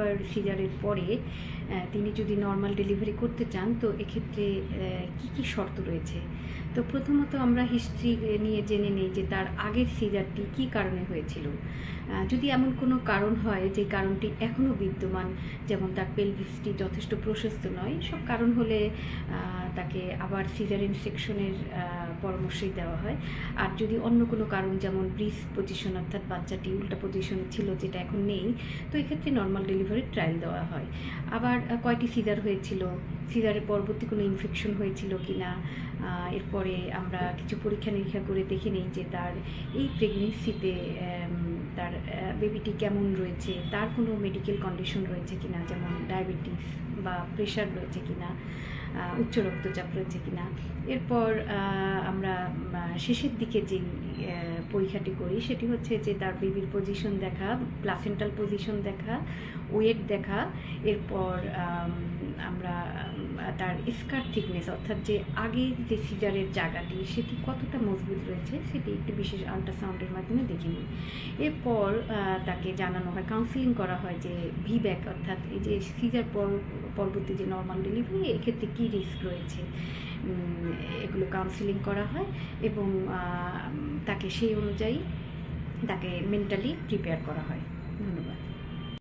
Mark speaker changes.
Speaker 1: একবার সিজারের পরে তিনি যদি নর্মাল ডেলিভারি করতে চান, তো এক্ষেত্রে কি কি শর্ত রয়েছে? তো প্রথমত আমরা হিস্ট্রি নিয়ে জেনে নিই যে তার আগের সিজারটি কি কারণে হয়েছিল। যদি এমন কোনো কারণ হয় যে কারণটি এখনও বিদ্যমান, যেমন তার পেলভিসটি যথেষ্ট প্রশস্ত নয়, সব কারণ হলে তাকে আবার সেকশনের পরামর্শই দেওয়া হয়। আর যদি অন্য কোনো কারণ, যেমন ব্রিজ পজিশন অর্থাৎ বাচ্চাটি উল্টা পজিশন ছিল, যেটা এখন নেই, তো এক্ষেত্রে নর্মাল ডেলিভারি ট্রায়াল দেওয়া হয়। আবার কয়টি সিজার হয়েছিল? সিজারের পরবর্তী কোনো ইনফেকশন হয়েছিল কি না এরপরে আমরা কিছু পরীক্ষা নিরীক্ষা করে দেখে নিই যে তার এই প্রেগনেন্সিতে তার বেবিটি কেমন রয়েছে, তার কোনো মেডিকেল কন্ডিশন রয়েছে কি না যেমন ডায়াবেটিস বা প্রেশার রয়েছে কি না উচ্চ রক্তচাপ রয়েছে কি না এরপর আমরা শেষের দিকে যে পরীক্ষাটি করি, সেটি হচ্ছে যে তার বেবির পজিশন দেখা প্লাসেন্টাল পজিশন দেখা ওয়েট দেখা, এরপর আমরা তার স্কার থিকনেস অর্থাৎ যে আগের যে সিজারের জায়গাটি, সেটি কতটা মজবুত রয়েছে, সেটি একটি বিশেষ আল্ট্রাসাউন্ডের মাধ্যমে দেখে নিই। এরপর তাকে জানানো হয় কাউন্সিলিং করা হয় যে ভিব্যাক অর্থাৎ এই যে সিজার পর, পরবর্তী যে নর্মাল ডেলিভারি এক্ষেত্রে কী রিস্ক রয়েছে? এগুলো কাউন্সিলিং করা হয় এবং তাকে সেই অনুযায়ী তাকে মেন্টালি প্রিপেয়ার করা হয়।